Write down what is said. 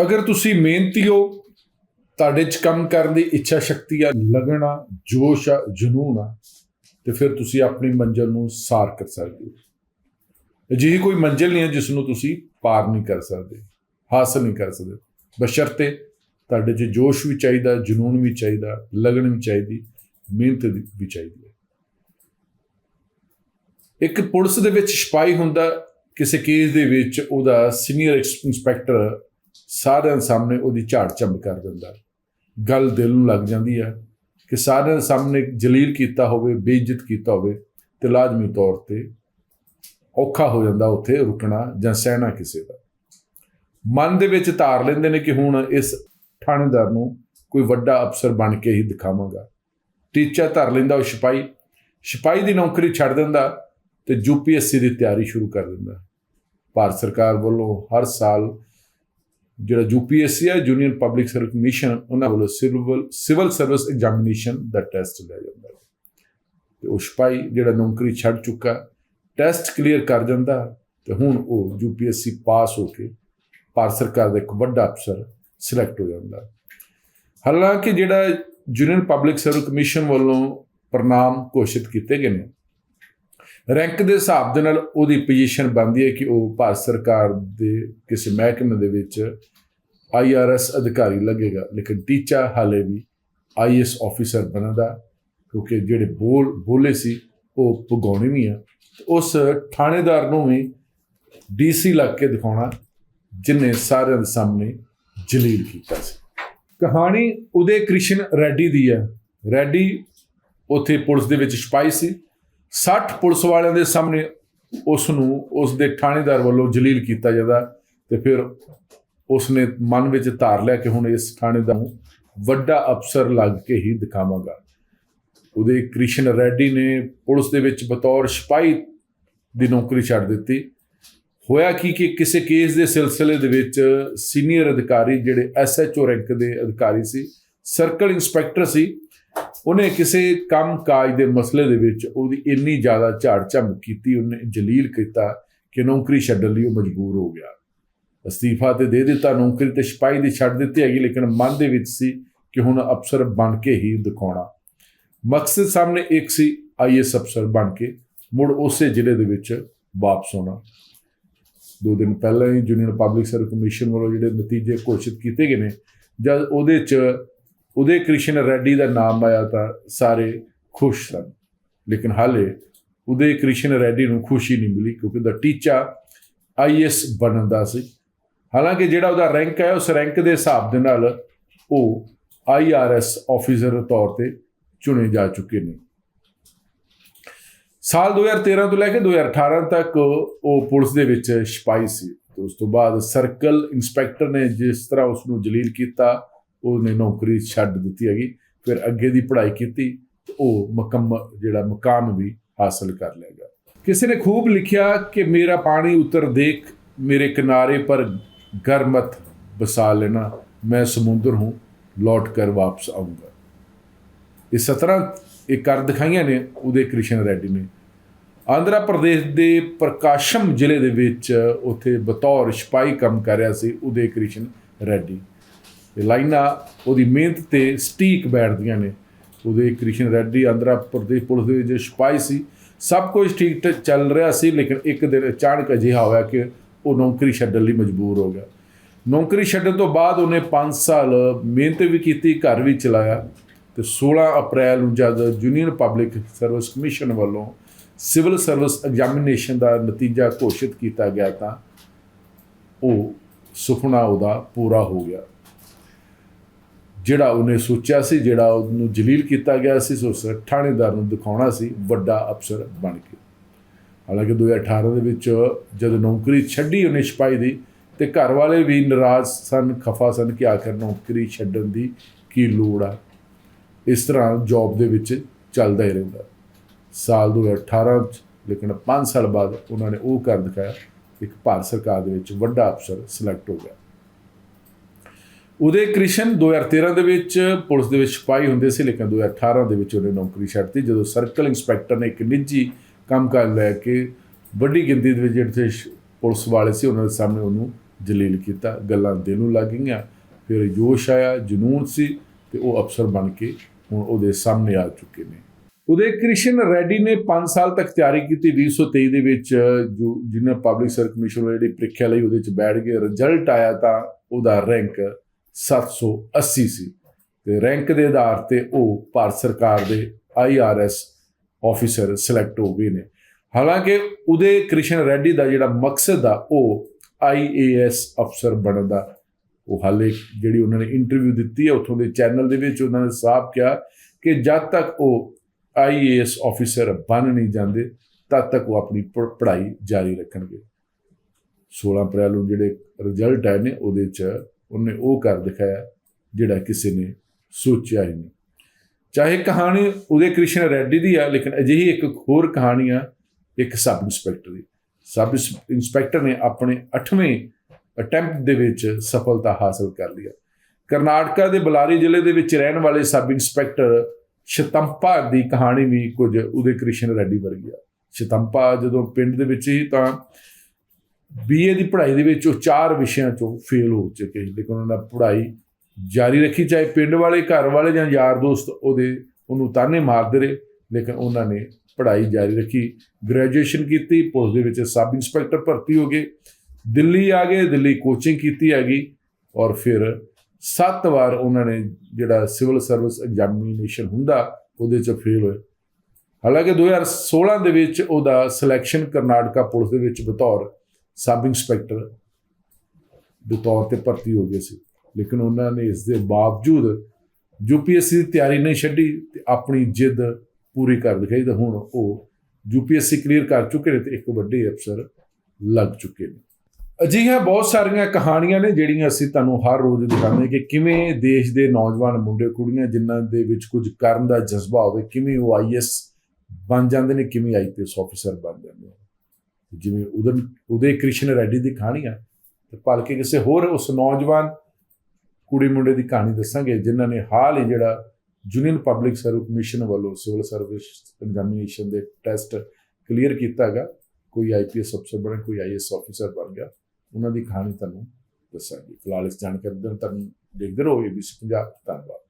ਅਗਰ ਤੁਸੀਂ ਮਿਹਨਤੀ ਹੋ, ਤੁਹਾਡੇ ਚ ਕੰਮ ਕਰਨ ਦੀ ਇੱਛਾ ਸ਼ਕਤੀ ਆ ਲਗਨ ਆ ਜੋਸ਼ ਆ, ਜਨੂਨ ਆ, ਤੇ ਫਿਰ ਤੁਸੀਂ ਆਪਣੀ ਮੰਜ਼ਿਲ ਨੂੰ ਸਾਰ ਕਰ ਸਕਦੇ ਹੋ। ਅਜਿਹੀ ਕੋਈ ਮੰਜ਼ਿਲ ਨਹੀਂ ਹੈ ਜਿਸ ਨੂੰ ਤੁਸੀਂ ਪਾਰ ਨਹੀਂ ਕਰ ਸਕਦੇ, ਹਾਸਲ ਨਹੀਂ ਕਰ ਸਕਦੇ। ਬਸ਼ਰਤੇ ਤੁਹਾਡੇ 'ਚ ਜੋਸ਼ ਵੀ ਚਾਹੀਦਾ, ਜਨੂਨ ਵੀ ਚਾਹੀਦਾ, ਲਗਨ ਵੀ ਚਾਹੀਦੀ, ਮਿਹਨਤ ਵੀ- ਵੀ ਚਾਹੀਦੀ ਹੈ। ਇੱਕ ਪੁਲਿਸ ਦੇ ਵਿੱਚ ਸਿਪਾਹੀ ਹੁੰਦਾ, ਕਿਸੇ ਕੇਸ ਦੇ ਵਿੱਚ ਉਹਦਾ ਸੀਨੀਅਰ ਇੰਸਪੈਕਟਰ ਸਾਰਿਆਂ ਦੇ ਸਾਹਮਣੇ ਉਹਦੀ ਝਾੜ ਝੰਬ ਕਰ ਦਿੰਦਾ ਗੱਲ ਦਿਲ ਨੂੰ ਲੱਗ ਜਾਂਦੀ ਹੈ ਕਿ ਸਾਰਿਆਂ ਦੇ ਸਾਹਮਣੇ ਜਲੀਲ ਕੀਤਾ ਹੋਵੇ, ਬੇਇੱਜ਼ਤ ਕੀਤਾ ਹੋਵੇ ਤੇ ਲਾਜ਼ਮੀ ਤੌਰ ਤੇ ਔਖਾ ਹੋ ਜਾਂਦਾ ਉੱਥੇ ਰੁਕਣਾ ਜਾਂ ਸਹਿਣਾ ਕਿਸੇ ਦਾ। ਮਨ ਦੇ ਵਿੱਚ ਧਾਰ ਲੈਂਦੇ ਨੇ ਕਿ ਹੁਣ ਇਸ ਥਾਣੇਦਾਰ ਨੂੰ ਕੋਈ ਵੱਡਾ ਅਫਸਰ ਬਣ ਕੇ ਹੀ ਦਿਖਾਵਾਂਗਾ। ਟੀਚਾ ਧਰ ਲੈਂਦਾ ਉਹ ਸਿਪਾਹੀ। ਸਿਪਾਹੀ ਦੀ ਨੌਕਰੀ ਛੱਡ ਦਿੰਦਾ ਤੇ ਯੂਪੀਐਸਸੀ ਦੀ ਤਿਆਰੀ ਸ਼ੁਰੂ ਕਰ ਦਿੰਦਾ। ਭਾਰਤ ਸਰਕਾਰ ਵੱਲੋਂ ਹਰ ਸਾਲ ਜਿਹੜਾ ਯੂਪੀਐਸਸੀ ਹੈ ਜੂਨੀਅਰ ਪਬਲਿਕ ਸਰਵਿਸ ਕਮਿਸ਼ਨ ਉਹਨਾਂ ਵੱਲੋਂ ਸਿਵਲ ਸਿਵਲ ਸਰਵਿਸ ਐਗਜ਼ਾਮੀਨੇਸ਼ਨ ਦਾ ਟੈਸਟ ਲਿਆ ਜਾਂਦਾ ਹੈ। ਤੇ ਉਹ ਸਿਪਾਹੀ ਜਿਹੜਾ ਨੌਕਰੀ ਛੱਡ ਚੁੱਕਾ ਟੈਸਟ ਕਲੀਅਰ ਕਰ ਜਾਂਦਾ ਤੇ ਹੁਣ ਉਹ ਯੂਪੀਐਸਸੀ ਪਾਸ ਹੋ ਕੇ ਭਾਰਤ ਸਰਕਾਰ ਦਾ ਇੱਕ ਵੱਡਾ ਅਫਸਰ ਸਿਲੈਕਟ ਹੋ ਜਾਂਦਾ ਹਾਲਾਂਕਿ ਜਿਹੜਾ ਜੂਨੀਅਰ ਪਬਲਿਕ ਸਰਵਿਸ ਕਮਿਸ਼ਨ ਵੱਲੋਂ ਪ੍ਰਣਾਮ ਘੋਸ਼ਿਤ ਕੀਤੇ ਗਏ ਨੇ ਰੈਂਕ ਦੇ ਹਿਸਾਬ ਦੇ ਨਾਲ ਉਹਦੀ ਪੋਜੀਸ਼ਨ ਬਣਦੀ ਹੈ ਕਿ ਉਹ ਭਾਰਤ ਸਰਕਾਰ ਦੇ ਕਿਸੇ ਮਹਿਕਮੇ ਦੇ ਵਿੱਚ ਆਈਆਰਐਸ ਅਧਿਕਾਰੀ ਲੱਗੇਗਾ, ਲੇਕਿਨ ਟੀਚਾ ਹਾਲੇ ਵੀ ਆਈਐਸ ਆਫੀਸਰ ਬਣਦਾ, ਕਿਉਂਕਿ ਜਿਹੜੇ ਬੋਲ, ਬੋਲੇ ਸੀ, ਉਹ ਭਗਾਉਣੇ ਵੀ ਆ। ਉਸ ਥਾਣੇਦਾਰ ਨੂੰ ਵੀ ਡੀਸੀ ਲੱਗ ਕੇ ਦਿਖਾਉਣਾ, ਜਿਨੇ ਸਾਰਿਆਂ ਦੇ ਸਾਹਮਣੇ ਜਲੀਲ ਕੀਤਾ ਸੀ। ਕਹਾਣੀ ਉਦੇ ਕ੍ਰਿਸ਼ਨ ਰੈਡੀ ਦੀ ਆ। ਰੈਡੀ ਉੱਥੇ ਪੁਲਿਸ ਦੇ ਵਿੱਚ ਸਿਪਾਹੀ ਸੀ। 60 ਪੁਲਿਸ ਵਾਲਿਆਂ ਦੇ ਸਾਹਮਣੇ ਉਸ ਨੂੰ ਉਸ ਦੇ ਥਾਣੇਦਾਰ ਵੱਲੋਂ ਜਲੀਲ ਕੀਤਾ ਜਾਂਦਾ ਤੇ ਫਿਰ ਉਸ ਨੇ ਮਨ ਵਿੱਚ ਧਾਰ ਲਿਆ ਕਿ ਹੁਣ ਇਸ ਥਾਣੇਦਾਰ ਨੂੰ ਵੱਡਾ ਅਫਸਰ ਲੱਗ ਕੇ ਹੀ ਦਿਖਾਵਾਂਗਾ। ਉਹਦੇ ਕ੍ਰਿਸ਼ਨ ਰੈਡੀ ਨੇ ਪੁਲਿਸ ਦੇ ਵਿੱਚ ਬਤੌਰ ਸਿਪਾਹੀ ਦੀ ਨੌਕਰੀ ਛੱਡ ਦਿੱਤੀ। ਹੋਇਆ ਕੀ ਕਿ ਕਿਸੇ ਕੇਸ ਦੇ ਸਿਲਸਿਲੇ ਦੇ ਵਿੱਚ ਸੀਨੀਅਰ ਅਧਿਕਾਰੀ ਜਿਹੜੇ ਐਸਐਚਓ ਰੈਂਕ ਦੇ ਅਧਿਕਾਰੀ ਸੀ, ਸਰਕਲ ਇੰਸਪੈਕਟਰ ਸੀ ਉਹਨੇ ਕਿਸੇ ਕੰਮ ਕਾਜ ਦੇ ਮਸਲੇ ਦੇ ਵਿੱਚ ਉਹਦੀ ਇੰਨੀ ਜ਼ਿਆਦਾ ਝਾੜ ਝੰਬ ਕੀਤੀ, ਉਹਨੇ ਜਲੀਲ ਕੀਤਾ ਕਿ ਨੌਕਰੀ ਛੱਡਣ ਲਈ ਉਹ ਮਜਬੂਰ ਹੋ ਗਿਆ। ਅਸਤੀਫਾ ਤੇ ਦੇ ਦਿੱਤਾ, ਨੌਕਰੀ ਤੇ ਸਿਪਾਹੀ ਦੀ ਛੱਡ ਦਿੱਤੀ ਹੈਗੀ, ਲੇਕਿਨ ਮਨ ਦੇ ਵਿੱਚ ਸੀ ਕਿ ਹੁਣ ਅਫਸਰ ਬਣ ਕੇ ਹੀ ਦਿਖਾਉਣਾ। ਮਕਸਦ ਸਾਹਮਣੇ ਇੱਕ ਸੀ ਆਈਐਸ ਅਫਸਰ ਬਣ ਕੇ, ਮੁੜ ਉਸੇ ਜ਼ਿਲ੍ਹੇ ਦੇ ਵਿੱਚ ਵਾਪਸ ਆਉਣਾ। ਦੋ ਦਿਨ ਪਹਿਲਾਂ ਹੀ ਜੂਨੀਅਰ ਪਬਲਿਕ ਸਰਵਿਸ ਕਮਿਸ਼ਨ ਵੱਲੋਂ ਜਿਹੜੇ ਨਤੀਜੇ ਘੋਸ਼ਿਤ ਕੀਤੇ ਗਏ ਨੇ, ਜਦ ਉਹਦੇ 'ਚ ਉਦੇ ਕ੍ਰਿਸ਼ਨ ਰੈਡੀ ਦਾ ਨਾਮ ਆਇਆ ਤਾਂ ਸਾਰੇ ਖੁਸ਼ ਸਨ। ਲੇਕਿਨ ਹਾਲੇ ਉਦੇ ਕ੍ਰਿਸ਼ਨ ਰੈਡੀ ਨੂੰ ਖੁਸ਼ੀ ਨਹੀਂ ਮਿਲੀ ਕਿਉਂਕਿ ਉਹਦਾ ਟੀਚਾ ਆਈਐਸ ਬਣਨ ਦਾ ਸੀ। ਹਾਲਾਂਕਿ ਜਿਹੜਾ ਉਹਦਾ ਰੈਂਕ ਹੈ, ਉਸ ਰੈਂਕ ਦੇ ਹਿਸਾਬ ਦੇ ਨਾਲ ਉਹ ਆਈਆਰਐਸ ਆਫੀਸਰ ਦੇ ਤੌਰ ਤੇ ਚੁਣੇ ਜਾ ਚੁੱਕੇ ਨੇ। ਸਾਲ 2013 ਤੋਂ ਲੈ ਕੇ 2018 ਤੱਕ ਉਹ ਪੁਲਿਸ ਦੇ ਵਿੱਚ ਸਿਪਾਹੀ ਸੀ। ਤੇ ਉਸ ਤੋਂ ਬਾਅਦ ਸਰਕਲ ਇੰਸਪੈਕਟਰ ਨੇ ਜਿਸ ਤਰ੍ਹਾਂ ਉਸ ਨੂੰ ਜਲੀਲ ਕੀਤਾ ਉਹਨੇ ਨੌਕਰੀ ਛੱਡ ਦਿੱਤੀ ਹੈਗੀ, ਫਿਰ ਅੱਗੇ ਦੀ ਪੜ੍ਹਾਈ ਕੀਤੀ ਉਹ ਮੁਕੰਮਲ ਜਿਹੜਾ ਮਕਾਮ ਵੀ ਹਾਸਲ ਕਰ ਲੇਗਾ ਕਿਸੇ ਨੇ ਖੂਬ ਲਿਖਿਆ ਕਿ ਮੇਰਾ ਪਾਣੀ ਉਤਰ ਦੇਖ, ਮੇਰੇ ਕਿਨਾਰੇ ਪਰ ਗਰਮਤ ਬਸਾ ਲੈਣਾ, ਮੈਂ ਸਮੁੰਦਰ ਹੂੰ, ਲੌਟ ਕਰ ਵਾਪਸ ਆਉਂਗਾ ਇਹ 17 ਇਹ ਕਰ ਦਿਖਾਈਆਂ ਨੇ, ਉਹਦੇ ਕ੍ਰਿਸ਼ਨ ਰੈਡੀ ਨੇ। ਆਂਧਰਾ ਪ੍ਰਦੇਸ਼ ਦੇ ਪ੍ਰਕਾਸ਼ਮ ਜ਼ਿਲ੍ਹੇ ਦੇ ਵਿੱਚ ਉੱਥੇ ਬਤੌਰ ਸਿਪਾਹੀ ਕੰਮ ਕਰ ਰਿਹਾ ਸੀ, ਉਹਦੇ ਕ੍ਰਿਸ਼ਨ ਰੈਡੀ। ਇਹ ਲਾਈਨਾਂ ਉਹਦੀ ਮਿਹਨਤ ਤੇ ਸਟੀਕ ਬੈਠਦੀਆਂ ਨੇ। ਉਹਦੇ ਕ੍ਰਿਸ਼ਨ ਰੈਡੀ, ਆਂਧਰਾ ਪ੍ਰਦੇਸ਼ ਪੁਲਿਸ ਦੇ ਵਿੱਚ ਸਿਪਾਹੀ ਸੀ। ਸਭ ਕੁਝ ਠੀਕ ਠਾਕ ਚੱਲ ਰਿਹਾ ਸੀ, ਲੇਕਿਨ ਇੱਕ ਦਿਨ ਅਚਾਨਕ ਅਜਿਹਾ ਹੋਇਆ ਕਿ ਉਹ ਨੌਕਰੀ ਛੱਡਣ ਲਈ ਮਜਬੂਰ ਹੋ ਗਿਆ। ਨੌਕਰੀ ਛੱਡਣ ਤੋਂ ਬਾਅਦ ਉਹਨੇ 5 ਸਾਲ ਮਿਹਨਤ ਵੀ ਕੀਤੀ, ਘਰ ਵੀ ਚਲਾਇਆ ਤੇ 16 ਅਪ੍ਰੈਲ ਨੂੰ ਜਦ ਜੂਨੀਅਰ ਪਬਲਿਕ ਸਰਵਿਸ ਕਮਿਸ਼ਨ ਵੱਲੋਂ ਸਿਵਲ ਸਰਵਿਸ ਐਗਜ਼ਾਮੀਨੇਸ਼ਨ ਦਾ ਨਤੀਜਾ ਘੋਸ਼ਿਤ ਕੀਤਾ ਗਿਆ ਤਾਂ ਉਹ ਸੁਪਨਾ ਉਹਦਾ ਪੂਰਾ ਹੋ ਗਿਆ। ਜਿਹੜਾ ਉਹਨੇ ਸੋਚਿਆ ਸੀ, ਜਿਹੜਾ ਉਹਨੂੰ ਜਲੀਲ ਕੀਤਾ ਗਿਆ ਸੀ ਉਸ ਥਾਣੇਦਾਰ ਨੂੰ ਦਿਖਾਉਣਾ ਸੀ, ਵੱਡਾ ਅਫਸਰ ਬਣ ਕੇ। ਹਾਲਾਂਕਿ 2018 ਦੇ ਵਿੱਚ ਜਦ ਨੌਕਰੀ ਛੱਡੀ ਉਹਨੇ ਸਿਪਾਹੀ ਦੀ, ਤੇ ਘਰ ਵਾਲੇ ਵੀ ਨਾਰਾਜ਼ ਸਨ, ਖਫਾ ਸਨ ਕਿ ਆਖਰ ਨੌਕਰੀ ਛੱਡਣ ਦੀ ਕੀ ਲੋੜ ਆ। ਇਸ ਤਰ੍ਹਾਂ ਜੌਬ ਦੇ ਵਿੱਚ ਚੱਲਦਾ ਹੀ ਰਹਿੰਦਾ। ਸਾਲ 2018 ਚ, ਲੇਕਿਨ 5 ਸਾਲ ਬਾਅਦ ਉਹਨਾਂ ਨੇ ਉਹ ਕਰ ਦਿਖਾਇਆ, ਇੱਕ ਭਾਰਤ ਸਰਕਾਰ ਦੇ ਵਿੱਚ ਵੱਡਾ ਅਫਸਰ ਸਿਲੈਕਟ ਹੋ ਗਿਆ। ਉਦੇ ਕ੍ਰਿਸ਼ਨ 2013 ਦੇ ਵਿੱਚ ਪੁਲਿਸ ਦੇ ਵਿੱਚ ਸਿਪਾਹੀ ਹੁੰਦੇ ਸੀ, ਲੇਕਿਨ 2018 ਦੇ ਵਿੱਚ ਉਹਨੇ ਨੌਕਰੀ ਛੱਡਤੀ ਜਦੋਂ ਸਰਕਲ ਇੰਸਪੈਕਟਰ ਨੇ ਇੱਕ ਨਿੱਜੀ ਕੰਮ ਕਰ ਲੈ ਕੇ ਵੱਡੀ ਗਿਣਤੀ ਦੇ ਵਿੱਚ ਜਿਹੜੇ ਪੁਲਿਸ ਵਾਲੇ ਸੀ, ਉਹਨਾਂ ਦੇ ਸਾਹਮਣੇ ਉਹਨੂੰ ਜਲੀਲ ਕੀਤਾ, ਗੱਲਾਂ ਦਿਲ ਨੂੰ ਲੱਗ ਗਈਆਂ। ਫਿਰ ਜੋਸ਼ ਆਇਆ, ਜਨੂਨ ਸੀ ਤੇ ਉਹ ਅਫਸਰ ਬਣ ਕੇ ਹੁਣ ਉਹਦੇ ਸਾਹਮਣੇ ਆ ਚੁੱਕੇ ਨੇ। ਉਦੇ ਕ੍ਰਿਸ਼ਨ ਰੈਡੀ ਨੇ 5 ਸਾਲ ਤੱਕ ਤਿਆਰੀ ਕੀਤੀ 2023 ਦੇ ਵਿੱਚ ਜੋ ਜਿਹਨੇ ਪਬਲਿਕ ਸਰਵਿਸ ਕਮਿਸ਼ਨ ਜਿਹੜੀ ਪ੍ਰੀਖਿਆ ਲਈ ਉਹਦੇ ਚ ਬੈਠ ਗਏ ਰਿਜ਼ਲਟ ਆਇਆ ਤਾਂ ਉਹਦਾ ਰੈਂਕ 780 ਸੀ ਤੇ ਰੈਂਕ ਦੇ ਆਧਾਰ ਤੇ ਉਹ ਭਾਰਤ ਸਰਕਾਰ ਦੇ ਆਈਆਰਐਸ ਆਫੀਸਰ ਸਿਲੈਕਟ ਹੋ ਗਏ ਨੇ। ਹਾਲਾਂਕਿ ਉਦੇ ਕ੍ਰਿਸ਼ਨ ਰੈਡੀ ਦਾ ਜਿਹੜਾ ਮਕਸਦ ਆ, ਉਹ ਆਈਏਐਸ ਅਫਸਰ ਬਣਨ ਦਾ, ਉਹ ਹਾਲੇ ਜਿਹੜੀ ਉਹਨਾਂ ਨੇ ਇੰਟਰਵਿਊ ਦਿੱਤੀ ਹੈ ਉੱਥੋਂ ਦੇ ਚੈਨਲ ਦੇ ਵਿੱਚ ਉਹਨਾਂ ਨੇ ਸਾਫ਼ ਕਿਹਾ ਕਿ ਜਦ ਤੱਕ ਉਹ ਆਈਏਐਸ ਆਫੀਸਰ ਬਣ ਨਹੀਂ ਜਾਂਦੇ, ਤਦ ਤੱਕ ਉਹ ਆਪਣੀ ਪ- ਪੜ੍ਹਾਈ ਜਾਰੀ ਰੱਖਣਗੇ। 16 ਅਪ੍ਰੈਲ ਨੂੰ ਜਿਹੜੇ ਰਿਜ਼ਲਟ ਆਏ ਨੇ, ਉਹਦੇ ਚ ਉਹਨੇ ਉਹ ਕਰ ਦਿਖਾਇਆ ਜਿਹੜਾ ਕਿਸੇ ਨੇ ਸੋਚਿਆ ਹੀ ਨਹੀਂ। ਚਾਹੇ ਕਹਾਣੀ ਉਦੇ ਕ੍ਰਿਸ਼ਨ ਰੈਡੀ ਦੀ ਆ, ਲੇਕਿਨ ਅਜਿਹੀ ਇੱਕ ਹੋਰ ਕਹਾਣੀ ਆ, ਇੱਕ ਸਬ ਇੰਸਪੈਕਟਰ ਦੀ। ਸਬ ਇੰਸ- ਇੰਸਪੈਕਟਰ ਨੇ ਆਪਣੇ 8ਵੇਂ ਅਟੈਂਪਟ ਦੇ ਵਿੱਚ ਸਫਲਤਾ ਹਾਸਲ ਕਰ ਲਿਆ ਕਰਨਾਟਕਾ ਦੇ ਬਲਾਰੀ ਜ਼ਿਲ੍ਹੇ ਦੇ ਵਿੱਚ ਰਹਿਣ ਵਾਲੇ ਸਬ ਇੰਸਪੈਕਟਰ ਸ਼ਤੰਪਾ ਦੀ ਕਹਾਣੀ ਵੀ ਕੁਝ ਉਦੇ ਕ੍ਰਿਸ਼ਨ ਰੈਡੀ ਵਰਗੀ ਆ। ਸ਼ਤੰਪਾ ਜਦੋਂ ਪਿੰਡ ਦੇ ਵਿੱਚ ਹੀ ਤਾਂ ਬੀਏ ਦੀ ਪੜ੍ਹਾਈ ਦੇ ਵਿੱਚ ਉਹ ਚਾਰ ਵਿਸ਼ਿਆਂ ਚੋਂ ਫੇਲ ਹੋ ਚੁੱਕੇ ਲੇਕਿਨ ਉਹਨਾਂ ਨੇ ਪੜ੍ਹਾਈ ਜਾਰੀ ਰੱਖੀ, ਚਾਹੇ ਪਿੰਡ ਵਾਲੇ, ਘਰ ਵਾਲੇ ਜਾਂ ਯਾਰ ਦੋਸਤ, ਉਹਦੇ ਉਹਨੂੰ ਤਾਨੇ ਮਾਰਦੇ ਰਹੇ, ਲੇਕਿਨ ਉਹਨਾਂ ਨੇ ਪੜ੍ਹਾਈ ਜਾਰੀ ਰੱਖੀ ਗ੍ਰੈਜੂਏਸ਼ਨ ਕੀਤੀ, ਪੁਲਿਸ ਦੇ ਵਿੱਚ ਸਬ ਇੰਸਪੈਕਟਰ ਭਰਤੀ ਹੋ ਗਏ। ਦਿੱਲੀ ਆ ਗਏ, ਦਿੱਲੀ ਕੋਚਿੰਗ ਕੀਤੀ ਹੈਗੀ ਔਰ ਫਿਰ ਸੱਤ ਵਾਰ ਉਹਨਾਂ ਨੇ ਜਿਹੜਾ ਸਿਵਲ ਸਰਵਿਸ ਐਗਜ਼ਾਮੀਨੇਸ਼ਨ ਹੁੰਦਾ, ਉਹਦੇ ਚ ਫੇਲ ਹੋਏ। ਹਾਲਾਂਕਿ 2016 ਦੇ ਵਿੱਚ ਉਹਦਾ ਸਿਲੈਕਸ਼ਨ ਕਰਨਾਟਕਾ ਪੁਲਿਸ ਦੇ ਵਿੱਚ ਬਤੌਰ ਸਬ ਇੰਸਪੈਕਟਰ ਦੇ ਤੌਰ ਤੇ ਭਰਤੀ ਹੋ ਗਏ ਸੀ। ਲੇਕਿਨ ਉਹਨਾਂ ਨੇ ਇਸ ਦੇ ਬਾਵਜੂਦ ਯੂਪੀਐਸਸੀ ਦੀ ਤਿਆਰੀ ਨਹੀਂ ਛੱਡੀ ਤੇ ਆਪਣੀ ਜਿੱਦ ਪੂਰੀ ਕਰ ਦਿਖਾਈ ਤਾਂ ਹੁਣ ਉਹ ਯੂਪੀਐਸਸੀ ਕਲੀਅਰ ਕਰ ਚੁੱਕੇ ਨੇ ਤੇ ਇੱਕ ਵੱਡੇ ਅਫਸਰ ਲੱਗ ਚੁੱਕੇ ਨੇ। ਅਜਿਹੀਆਂ ਬਹੁਤ ਸਾਰੀਆਂ ਕਹਾਣੀਆਂ ਨੇ ਜਿਹੜੀਆਂ ਅਸੀਂ ਤੁਹਾਨੂੰ ਹਰ ਰੋਜ਼ ਦਿਖਾਉਂਦੇ ਕਿ ਕਿਵੇਂ ਦੇਸ਼ ਦੇ ਨੌਜਵਾਨ ਮੁੰਡੇ ਕੁੜੀਆਂ ਜਿਨ੍ਹਾਂ ਦੇ ਵਿੱਚ ਕੁਝ ਕਰਨ ਦਾ ਜਜ਼ਬਾ ਹੋਵੇ, ਕਿਵੇਂ ਉਹ ਆਈਐਸ ਬਣ ਜਾਂਦੇ ਨੇ, ਕਿਵੇਂ ਆਈਪੀਐਸ ਆਫੀਸਰ ਬਣ ਜਾਂਦੇ ਨੇ। ਜਿਵੇਂ ਉਦਨ ਉਦੇ ਕ੍ਰਿਸ਼ਨ ਰੈਡੀ ਦੀ ਕਹਾਣੀ ਆ ਤੇ ਭਲਕੇ ਕਿਸੇ ਹੋਰ ਉਸ ਨੌਜਵਾਨ ਕੁੜੀ ਮੁੰਡੇ ਦੀ ਕਹਾਣੀ ਦੱਸਾਂਗੇ, ਜਿਨ੍ਹਾਂ ਨੇ ਹਾਲ ਹੀ ਜਿਹੜਾ ਯੂਨੀਅਨ ਪਬਲਿਕ ਸਰਵਿਸ ਕਮਿਸ਼ਨ ਵੱਲੋਂ ਸਿਵਲ ਸਰਵਿਸ ਐਗਜ਼ਾਮੀਨੇਸ਼ਨ ਦੇ ਟੈਸਟ ਕਲੀਅਰ ਕੀਤਾ ਹੈਗਾ ਕੋਈ ਆਈਪੀਐਸ ਅਫਸਰ ਬਣ ਕੋਈ ਆਈਐਸ ਆਫੀਸਰ ਬਣ ਗਿਆ, ਉਹਨਾਂ ਦੀ ਕਹਾਣੀ ਤੁਹਾਨੂੰ ਦੱਸਾਂਗੇ। ਫਿਲਹਾਲ ਇਸ ਜਾਣਕਾਰੀ ਦੇ ਤੁਹਾਨੂੰ ਦੇਖਦੇ ਰਹੋ ਏਬੀਸੀ ਪੰਜਾਬ, ਧੰਨਵਾਦ।